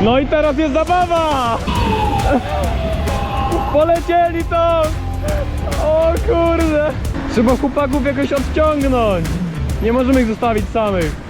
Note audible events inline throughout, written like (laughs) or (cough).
No i teraz jest zabawa! Polecieli to! O kurde! Trzeba chłopaków jakoś odciągnąć! Nie możemy ich zostawić samych.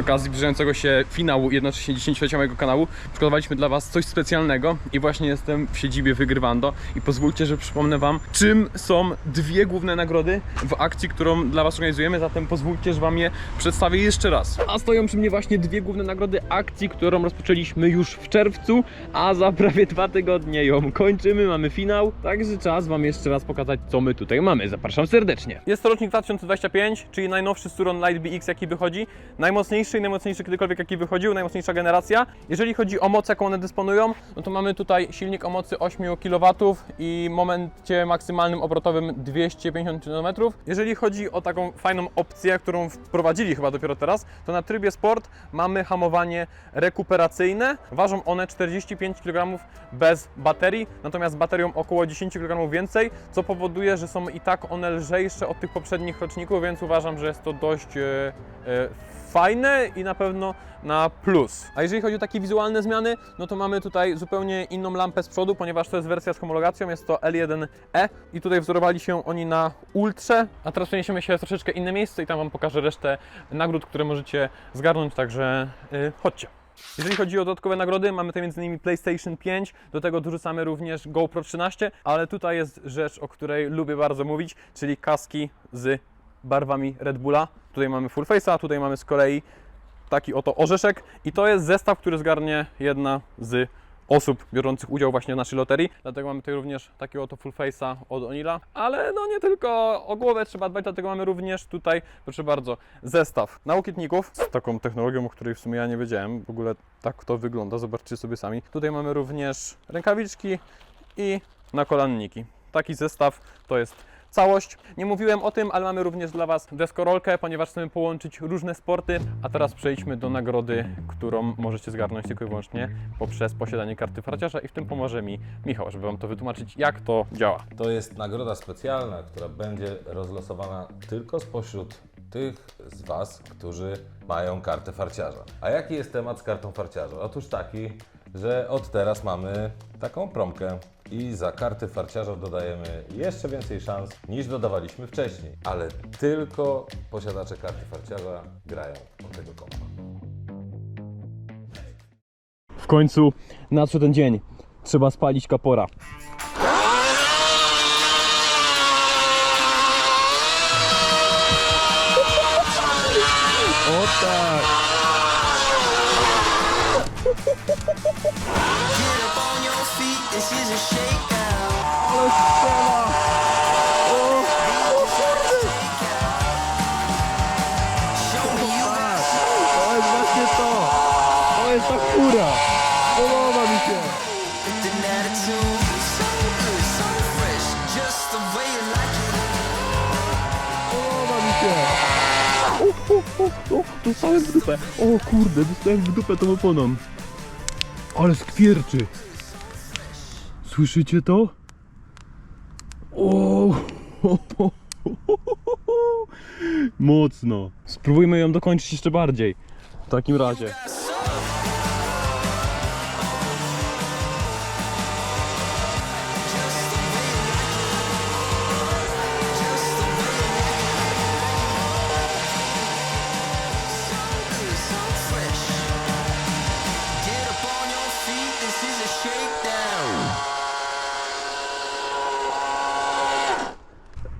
Okazji zbliżającego się finału jednocześnie 10-lecia mojego kanału przygotowaliśmy dla Was coś specjalnego i właśnie jestem w siedzibie Wygrywando i pozwólcie, że przypomnę Wam, czym są dwie główne nagrody w akcji, którą dla Was organizujemy, zatem pozwólcie, że Wam je przedstawię jeszcze raz. A stoją przy mnie właśnie dwie główne nagrody akcji, którą rozpoczęliśmy już w czerwcu, a za prawie dwa tygodnie ją kończymy, mamy finał, także czas Wam jeszcze raz pokazać, co my tutaj mamy. Zapraszam serdecznie. Jest to rocznik 2025, czyli najnowszy Suron Light BX, jaki wychodzi. Najmocniejszy i najmocniejszy kiedykolwiek, jaki wychodził, najmocniejsza generacja. Jeżeli chodzi o moc, jaką one dysponują, no to mamy tutaj silnik o mocy 8 kW i momencie maksymalnym obrotowym 250 Nm. Jeżeli chodzi o taką fajną opcję, którą wprowadzili chyba dopiero teraz, to na trybie sport mamy hamowanie rekuperacyjne. Ważą one 45 kg bez baterii, natomiast baterią około 10 kg więcej, co powoduje, że są i tak one lżejsze od tych poprzednich roczników, więc uważam, że jest to dość e, e, fajne i na pewno na plus. A jeżeli chodzi o takie wizualne zmiany, no to mamy tutaj zupełnie inną lampę z przodu, ponieważ to jest wersja z homologacją, jest to L1E i tutaj wzorowali się oni na Ultrze, a teraz przeniesiemy się w troszeczkę inne miejsce i tam Wam pokażę resztę nagród, które możecie zgarnąć, także yy, chodźcie. Jeżeli chodzi o dodatkowe nagrody, mamy tutaj m.in. PlayStation 5, do tego dorzucamy również GoPro 13, ale tutaj jest rzecz, o której lubię bardzo mówić, czyli kaski z barwami Red Bulla. Tutaj mamy full face'a, tutaj mamy z kolei taki oto orzeszek i to jest zestaw, który zgarnie jedna z osób biorących udział właśnie w naszej loterii. Dlatego mamy tutaj również takiego oto full face'a od Onila. Ale no nie tylko o głowę trzeba dbać, dlatego mamy również tutaj, proszę bardzo, zestaw naukietników z taką technologią, o której w sumie ja nie wiedziałem. W ogóle tak to wygląda, zobaczcie sobie sami. Tutaj mamy również rękawiczki i nakolanniki. Taki zestaw to jest całość. Nie mówiłem o tym, ale mamy również dla Was deskorolkę, ponieważ chcemy połączyć różne sporty. A teraz przejdźmy do nagrody, którą możecie zgarnąć tylko i wyłącznie poprzez posiadanie karty farciarza i w tym pomoże mi Michał, żeby Wam to wytłumaczyć, jak to działa. To jest nagroda specjalna, która będzie rozlosowana tylko spośród tych z Was, którzy mają kartę farciarza. A jaki jest temat z kartą farciarza? Otóż taki, że od teraz mamy taką promkę i za karty farciarza dodajemy jeszcze więcej szans niż dodawaliśmy wcześniej. Ale tylko posiadacze karty farciarza grają od tego kompa. W końcu nadszedł ten dzień. Trzeba spalić kapora. O tak! Ale strzela! O, o kurde! To jest właśnie to! To jest ta fura! Podoba mi się! Podoba mi się! O, o, o, o, dostałem w dupę! O kurde, dostałem w dupę tą oponą. Ale skwierczy! Słyszycie to? O! Mocno. Spróbujmy ją dokończyć jeszcze bardziej. W takim razie.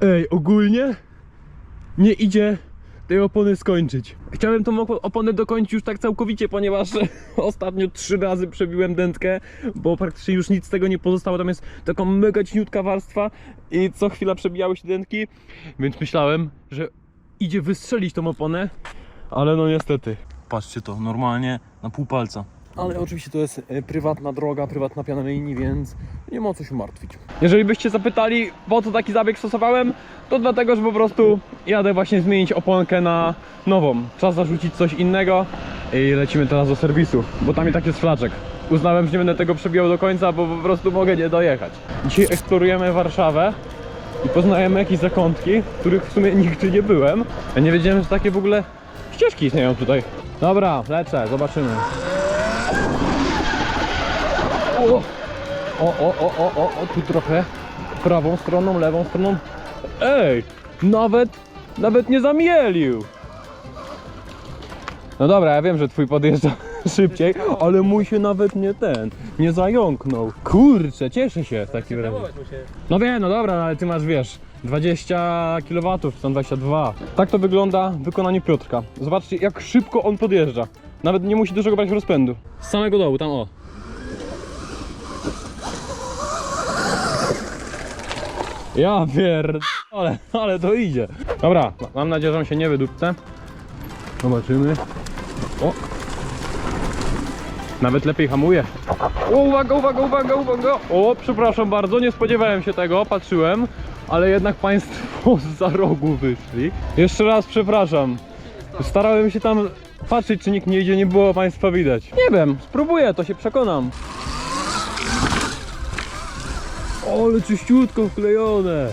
Ej, ogólnie nie idzie tej opony skończyć. Chciałem tą op- oponę dokończyć już tak całkowicie, ponieważ (laughs) ostatnio trzy razy przebiłem dętkę, bo praktycznie już nic z tego nie pozostało. Tam jest taka mega cieniutka warstwa i co chwila przebijały się dętki, więc myślałem, że idzie wystrzelić tą oponę, ale no niestety. Patrzcie to, normalnie na pół palca. Ale oczywiście to jest e, prywatna droga, prywatna piana linii, więc nie ma o co się martwić. Jeżeli byście zapytali, po co taki zabieg stosowałem, to dlatego, że po prostu jadę właśnie zmienić oponkę na nową. Czas zarzucić coś innego i lecimy teraz do serwisu, bo tam i tak jest flaczek. Uznałem, że nie będę tego przebijał do końca, bo po prostu mogę nie dojechać. Dzisiaj eksplorujemy Warszawę i poznajemy jakieś zakątki, których w sumie nigdy nie byłem. Ja nie wiedziałem, że takie w ogóle ścieżki istnieją tutaj. Dobra, lecę, zobaczymy. O, o, o, o, o, o, tu trochę prawą stroną, lewą stroną. Ej, nawet, nawet nie zamielił. No dobra, ja wiem, że twój podjeżdża (laughs) szybciej, ale mój się nawet nie ten, nie zająknął. Kurczę, cieszę się w takim razie. No wiem, no dobra, no ale ty masz, wiesz, 20 kW, czy tam 22. Tak to wygląda w wykonaniu Piotrka. Zobaczcie, jak szybko on podjeżdża. Nawet nie musi dużego brać rozpędu. Z samego dołu, tam o. Ja pierd... Ale, ale to idzie. Dobra, mam nadzieję, że on się nie wydupce. Zobaczymy. O! Nawet lepiej hamuje. Uwaga, uwaga, uwaga, uwaga! O, przepraszam bardzo, nie spodziewałem się tego, patrzyłem, ale jednak państwo (laughs) za rogu wyszli. Jeszcze raz przepraszam. Starałem się tam patrzeć, czy nikt nie idzie, nie było państwa widać. Nie wiem, spróbuję, to się przekonam. O, ale czyściutko wklejone.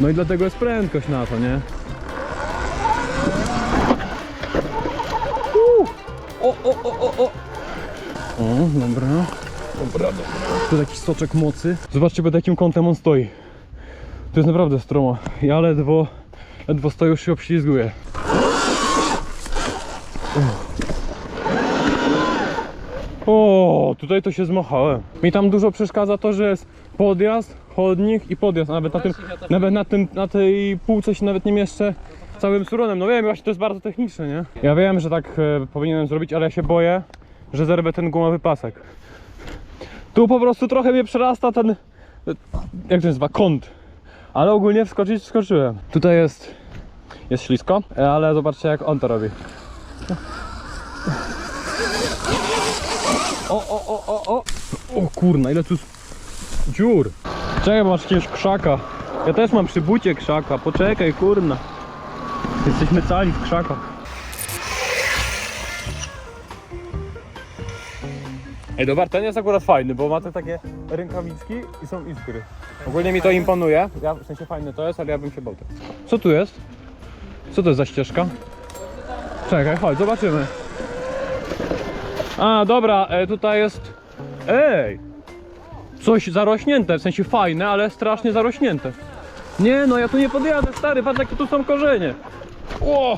No i dlatego jest prędkość na to, nie? O, o, o, o, o. O, dobra. Dobra, dobra. Tu taki soczek mocy. Zobaczcie pod jakim kątem on stoi. To jest naprawdę stromo. Ja ledwo, ledwo stoję, już się obślizguję. O, tutaj to się zmachałem. Mi tam dużo przeszkadza to, że jest podjazd, chodnik i podjazd. Nawet na tym, nawet na tym, na tej półce się nawet nie mieszczę całym suronem. No wiem, właśnie to jest bardzo techniczne, nie? Ja wiem, że tak e, powinienem zrobić, ale ja się boję, że zerwę ten gumowy pasek. Tu po prostu trochę mnie przerasta ten, e, jak to się nazywa, kąt. Ale ogólnie wskoczyć wskoczyłem. Tutaj jest, jest ślisko, e, ale zobaczcie jak on to robi. O, o, o, o, o! O kurna, ile tu jest dziur! Czekaj, masz jakiegoś krzaka. Ja też mam przy bucie krzaka, poczekaj, kurna. Jesteśmy cali w krzakach. Ej, dobra, ten jest akurat fajny, bo ma te takie rękawiczki i są iskry. Ogólnie mi to imponuje. Ja, w sensie fajne to jest, ale ja bym się bał tego. Co tu jest? Co to jest za ścieżka? Czekaj, chodź, zobaczymy. A, dobra, e, tutaj jest... Ej! Coś zarośnięte, w sensie fajne, ale strasznie zarośnięte. Nie, no ja tu nie podjadę, stary, patrz jakie tu są korzenie. O!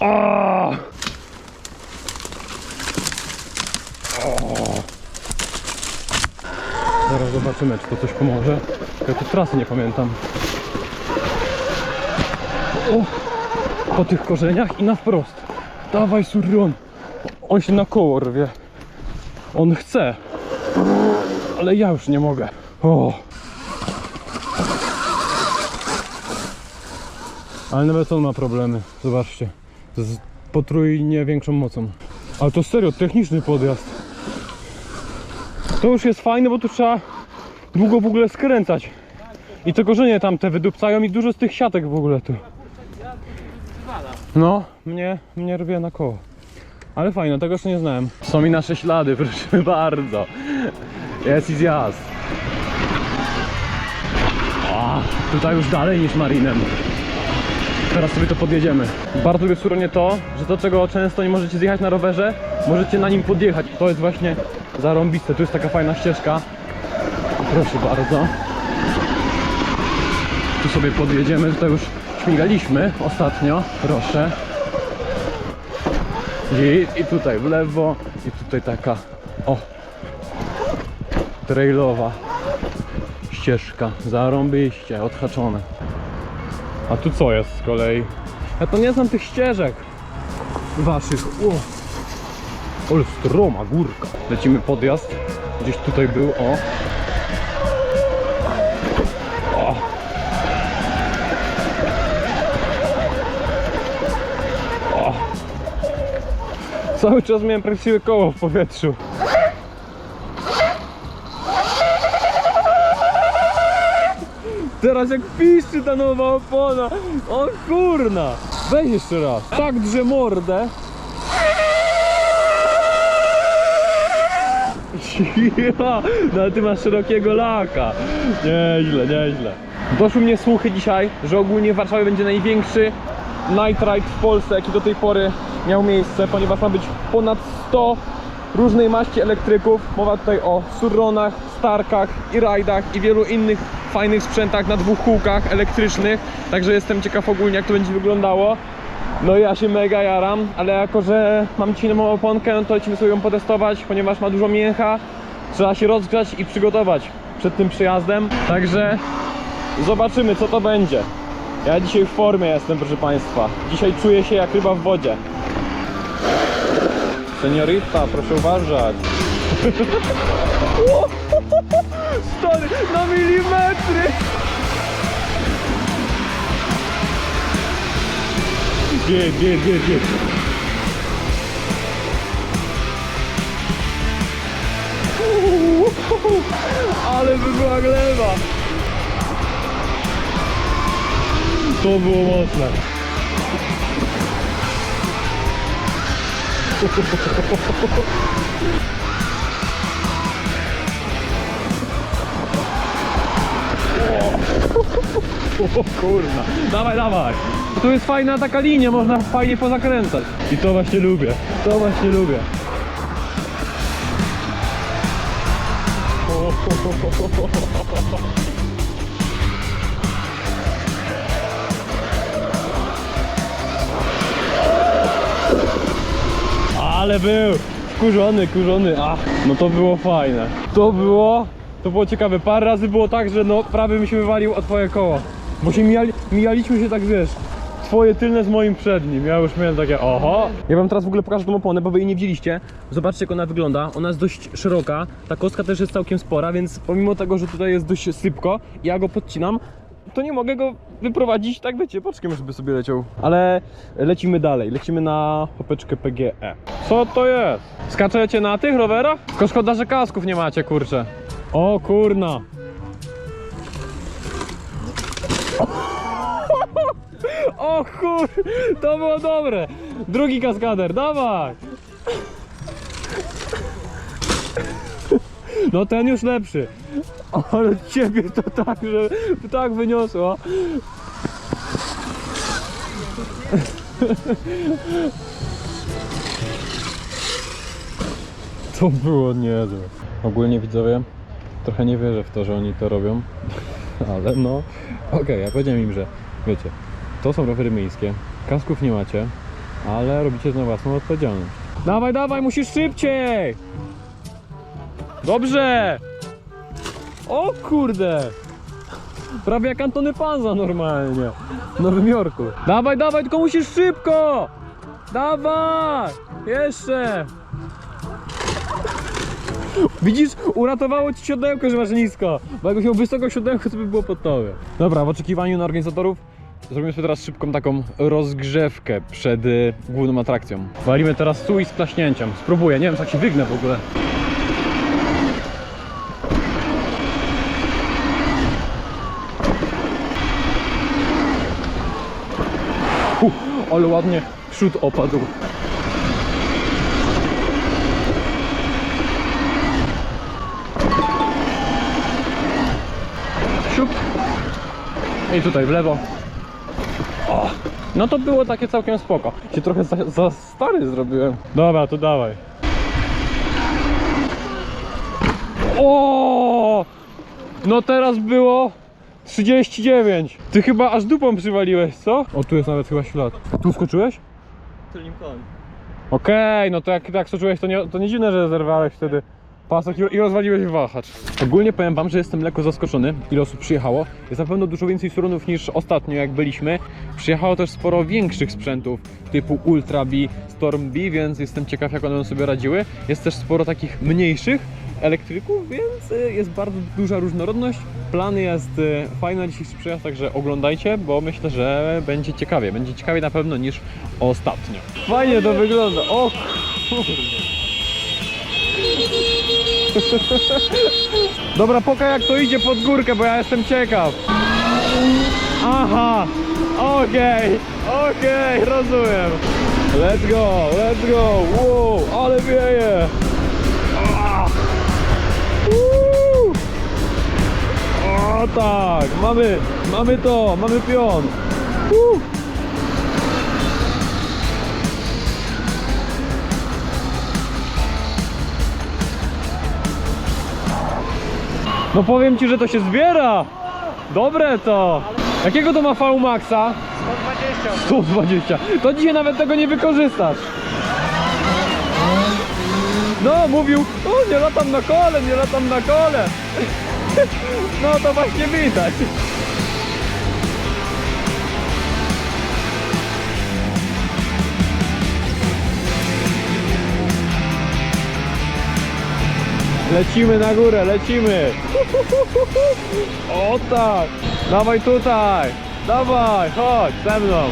A! O! Zaraz zobaczymy, czy to coś pomoże. Ja tu trasy nie pamiętam. O! Po tych korzeniach i na wprost. Dawaj, surron. On się na koło rwie. On chce. Ale ja już nie mogę. O! Ale nawet on ma problemy. Zobaczcie. Z potrójnie większą mocą. Ale to serio, techniczny podjazd. To już jest fajne, bo tu trzeba długo w ogóle skręcać. I te korzenie tam te wydupcają i dużo z tych siatek w ogóle tu. No, mnie, mnie rwie na koło. Ale fajne, tego jeszcze nie znałem. Są i nasze ślady, (laughs) proszę bardzo. Jest i zjazd. Tutaj już dalej niż marinem. Teraz sobie to podjedziemy. Bardzo lubię w Suronie to, że to czego często nie możecie zjechać na rowerze, możecie na nim podjechać. To jest właśnie zarąbiste. Tu jest taka fajna ścieżka. Proszę bardzo. Tu sobie podjedziemy. Tutaj już śmigaliśmy ostatnio. Proszę. I, I tutaj w lewo. I tutaj taka. O. Trailowa ścieżka. Zarąbiście. Odhaczone. A tu co jest z kolei? Ja to nie znam tych ścieżek waszych. O, ale stroma górka. Lecimy podjazd. Gdzieś tutaj był, o. o. Cały czas miałem praktycznie koło w powietrzu. Teraz jak piszczy ta nowa opona. O kurna. Weź jeszcze raz. Tak drze mordę. Ja, no ty masz szerokiego laka. Nieźle, nieźle. Doszły mnie słuchy dzisiaj, że ogólnie w Warszawie będzie największy night ride w Polsce, jaki do tej pory miał miejsce, ponieważ ma być ponad 100 różnej maści elektryków. Mowa tutaj o Surronach, Starkach i Rajdach i wielu innych fajnych sprzętach na dwóch kółkach elektrycznych. Także jestem ciekaw ogólnie jak to będzie wyglądało. No ja się mega jaram, ale jako, że mam dzisiaj nową oponkę, no to lecimy sobie ją potestować, ponieważ ma dużo mięcha. Trzeba się rozgrzać i przygotować przed tym przyjazdem. Także zobaczymy co to będzie. Ja dzisiaj w formie jestem, proszę Państwa. Dzisiaj czuję się jak ryba w wodzie. Seniorita, proszę uważać. Stary, na milimetry! Gdzie, gdzie, gdzie, gdzie? Ale by była gleba! To było mocne. O kurna, dawaj, dawaj. Tu jest fajna taka linia, można fajnie pozakręcać. I to właśnie lubię, to właśnie lubię. (laughs) Ale był! Kurzony, kurzony, ach, no to było fajne. To było, to było ciekawe. Parę razy było tak, że no prawie mi się wywalił o twoje koło. Bo się mijali, mijaliśmy się tak, wiesz, twoje tylne z moim przednim. Ja już miałem takie, oho. Ja wam teraz w ogóle pokażę tą oponę, bo wy jej nie widzieliście. Zobaczcie jak ona wygląda. Ona jest dość szeroka, ta kostka też jest całkiem spora, więc pomimo tego, że tutaj jest dość sypko, ja go podcinam, to nie mogę go wyprowadzić, tak wiecie, boczkiem, żeby sobie leciał. Ale lecimy dalej, lecimy na popeczkę PGE. Co to jest? Skaczecie na tych rowerach? Tylko szkoda, że kasków nie macie, kurczę. O kurna. O kur... To było dobre. Drugi kaskader, dawaj. No ten już lepszy. Ale ciebie to tak, że tak wyniosło. To było niezłe. Ogólnie widzowie, trochę nie wierzę w to, że oni to robią. (laughs) Ale no, okej, ja powiedziałem im, że wiecie, to są rowery miejskie, kasków nie macie, ale robicie to na własną odpowiedzialność. Dawaj, dawaj, musisz szybciej! Dobrze! O kurde! Prawie jak Antony Panza normalnie. W Nowym Jorku. Dawaj, dawaj, tylko musisz szybko! Dawaj! Jeszcze! Widzisz, uratowało ci siodełko, że masz nisko. Bo jakbyś miał wysoko siodełko, to by było pod tobie. Dobra, w oczekiwaniu na organizatorów zrobimy sobie teraz szybką taką rozgrzewkę przed y, główną atrakcją. Walimy teraz stół z klaśnięciem. Spróbuję, nie wiem, tak się wygnę w ogóle. Hu, ale ładnie przód opadł. I tutaj w lewo. O, no to było takie całkiem spoko. Się trochę za, za stary zrobiłem. Dobra, to dawaj. O! No teraz było 39. Ty chyba aż dupą przywaliłeś, co? O, tu jest nawet chyba ślad. Tu skoczyłeś? Okej, no to jak tak skoczyłeś, to nie, to nie dziwne, że zerwałeś wtedy pasek i, i rozwaliłeś wahacz. Ogólnie powiem wam, że jestem lekko zaskoczony, ile osób przyjechało. Jest na pewno dużo więcej surunów niż ostatnio, jak byliśmy. Przyjechało też sporo większych sprzętów, typu Ultra B, Storm B, więc jestem ciekaw, jak one sobie radziły. Jest też sporo takich mniejszych elektryków, więc y, jest bardzo duża różnorodność. Plan jest y, fajny na dzisiejszy przyjazd, także oglądajcie, bo myślę, że będzie ciekawie. Będzie ciekawiej na pewno niż ostatnio. Fajnie to wygląda. O kurde. (laughs) Dobra, poka jak to idzie pod górkę, bo ja jestem ciekaw. Aha, okej, okej, rozumiem. Let's go, let's go, wow, ale wieje. O, tak, mamy, mamy to, mamy pion. Uh. No powiem ci, że to się zbiera. Dobre to. Jakiego to ma V Maxa? 120. 120. To dzisiaj nawet tego nie wykorzystasz. No, mówił, o nie latam na kole, nie latam na kole. (laughs) No to właśnie widać. Lecimy na górę, lecimy. O tak. Dawaj tutaj. Dawaj, chodź ze mną.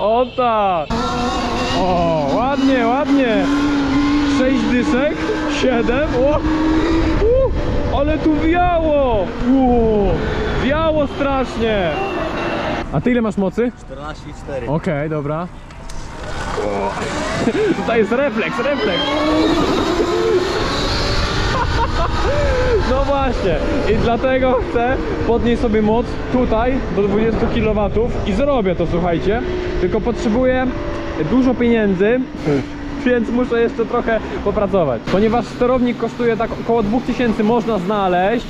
O tak. O, ładnie, ładnie. Sześć dyszek, siedem. O, u, ale tu wiało. U, wiało strasznie. A ty ile masz mocy? 14,4. Okej, dobra. O, (laughs) tutaj jest refleks, refleks. (laughs) No właśnie, i dlatego chcę podnieść sobie moc tutaj do 20 kW i zrobię to, słuchajcie. Tylko potrzebuję dużo pieniędzy, (laughs) więc muszę jeszcze trochę popracować. Ponieważ sterownik kosztuje tak około 2000 można znaleźć,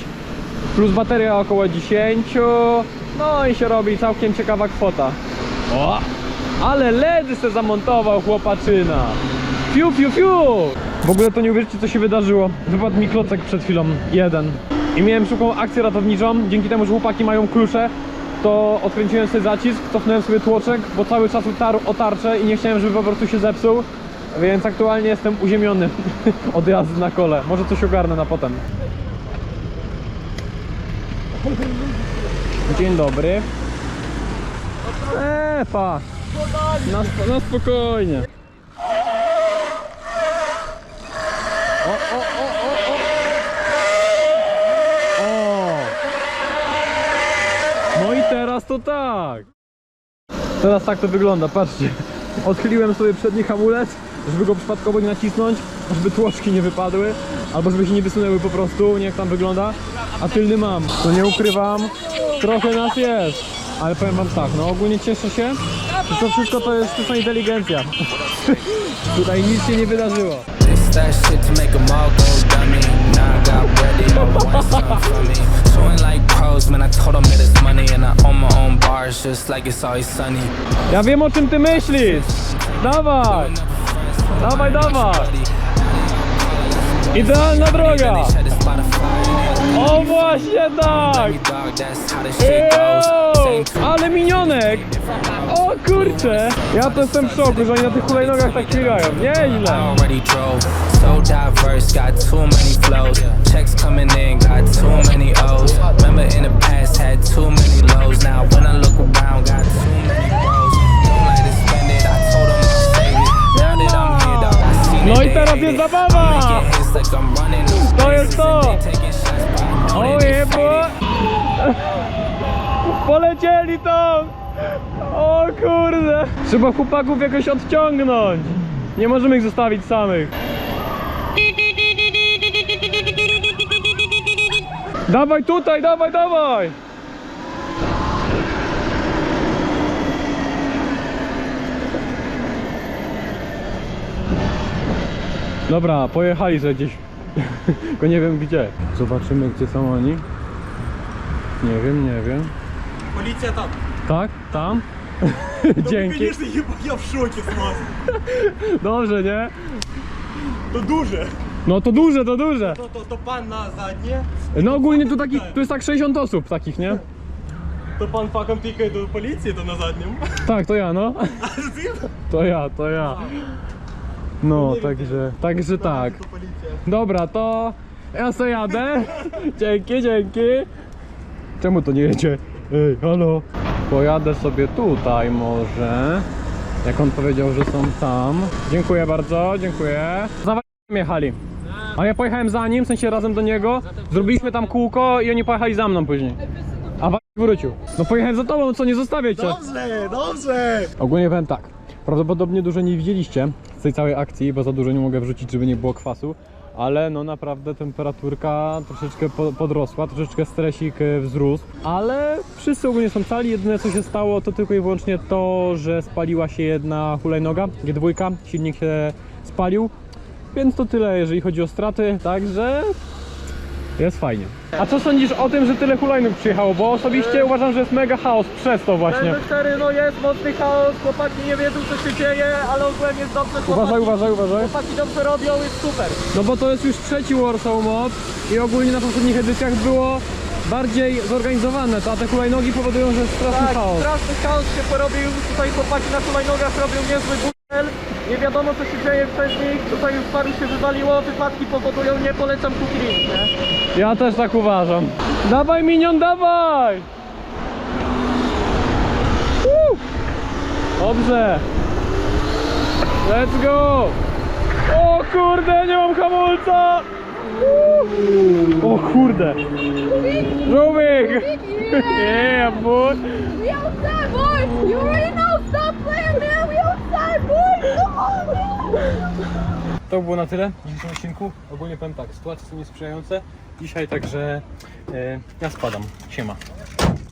plus bateria około 10, no i się robi całkiem ciekawa kwota. O! Ale LEDy se zamontował chłopaczyna. Fiu, fiu, fiu! W ogóle to nie uwierzycie co się wydarzyło. Wypadł mi klocek przed chwilą, jeden. I miałem szybką akcję ratowniczą. Dzięki temu, że chłopaki mają klucze, to odkręciłem sobie zacisk, cofnąłem sobie tłoczek, bo cały czas utarł o tarczę i nie chciałem, żeby po prostu się zepsuł. Więc aktualnie jestem uziemiony (laughs) od jazdy na kole. Może coś ogarnę na potem. Dzień dobry. Eee, pa. Na, sp- na spokojnie. O, o, o, o, o. O. No i teraz to tak. Teraz tak to wygląda, patrzcie. Odchyliłem sobie przedni hamulec, żeby go przypadkowo nie nacisnąć, żeby tłoczki nie wypadły, albo żeby się nie wysunęły po prostu, nie jak tam wygląda. A tylny mam, to nie ukrywam, trochę nas jest. Ale powiem wam tak, no ogólnie cieszę się, że to wszystko to jest sztuczna inteligencja. (laughs) Tutaj nic się nie wydarzyło. This that shit to make 'em all go dummy. Now I got ready, no one something from me. Showing like pros, man. I told 'em that it's money, and I own my own bars, just like it's always sunny. Ja wiem o czym ty myślisz! Dawaj! Dawaj, dawaj! Idealna droga! O właśnie tak! Same Ale minionek! O kurczę! Ja to jestem w szoku, że oni na tych hulajnogach tak biegają. Nieźle! So diverse, got too many flows. Checks coming in, got too many O's. Remember in the past, had too many lows. Now when I look around, got too many No i teraz jest zabawa! To jest to! they taking shots, but I know O that they jebo! faded. Polecieli tam! O kurde! Trzeba chłopaków jakoś odciągnąć! Nie możemy ich zostawić samych. Dawaj tutaj, dawaj, dawaj! Dobra, pojechali sobie gdzieś. (laughs) Tylko nie wiem gdzie. Zobaczymy gdzie są oni. Nie wiem, nie wiem. Поліція там. Tak? Tam? (laughs) Dzięki. Звісно, я, я в шокі з вас. Dobrze, nie? То дуже. No to duże, to duże. То, то, то пан на заднє, No ogólnie tu takich, tu jest tak 60 osób takich, nie? то пан факом пікає до поліції, то на задньому. Tak, to ja, no. (laughs) А ти? To ja, to ja. No, także, także tak. Dobra, to ja sobie jadę. (laughs) Dzięki, dzięki. Czemu to nie jedzie? Ej, halo. Pojadę sobie tutaj może. Jak on powiedział, że są tam. Dziękuję bardzo, dziękuję. Za jechali. A ja pojechałem za nim, w sensie razem do niego. Zrobiliśmy tam kółko i oni pojechali za mną później. A wrócił. No pojechałem za tobą, co nie zostawię cię. Dobrze, dobrze. Ogólnie powiem tak. Prawdopodobnie dużo nie widzieliście z tej całej akcji, bo za dużo nie mogę wrzucić, żeby nie było kwasu. Ale no naprawdę temperaturka troszeczkę po- podrosła, troszeczkę stresik e, wzrósł. Ale wszyscy ogólnie są cali. Jedyne co się stało to tylko i wyłącznie to, że spaliła się jedna hulajnoga, G2, silnik się spalił. Więc to tyle, jeżeli chodzi o straty, także jest fajnie. A co sądzisz o tym, że tyle hulajnóg przyjechało? Bo osobiście uważam, że jest mega chaos przez to właśnie. cztery, no jest mocny chaos, chłopaki nie wiedzą co się dzieje, ale ogółem jest dobrze, chłopaki, Uważaj, uważaj, uważaj. chłopaki dobrze robią, jest super. No bo to jest już trzeci Warsaw Mob i ogólnie na poprzednich edycjach było bardziej zorganizowane, to a te hulajnogi powodują, że jest straszny Tak, chaos. straszny chaos się porobił, tutaj chłopaki na hulajnogach robią niezły butel. Nie wiadomo co się dzieje przez nich, tutaj już paru się wywaliło, wypadki powodują, nie polecam kuki nie? Ja też tak uważam. Dawaj minion, dawaj! Woo! Dobrze. Let's go! O kurde, nie mam hamulca! Woo! O kurde! Żółwik! Yeah, boy! We outside, boy! You already know! Stop playing, man! We outside, To było na tyle w dzisiejszym odcinku. Ogólnie powiem tak, sytuacje są niesprzyjające. Dzisiaj także e, ja spadam. Siema.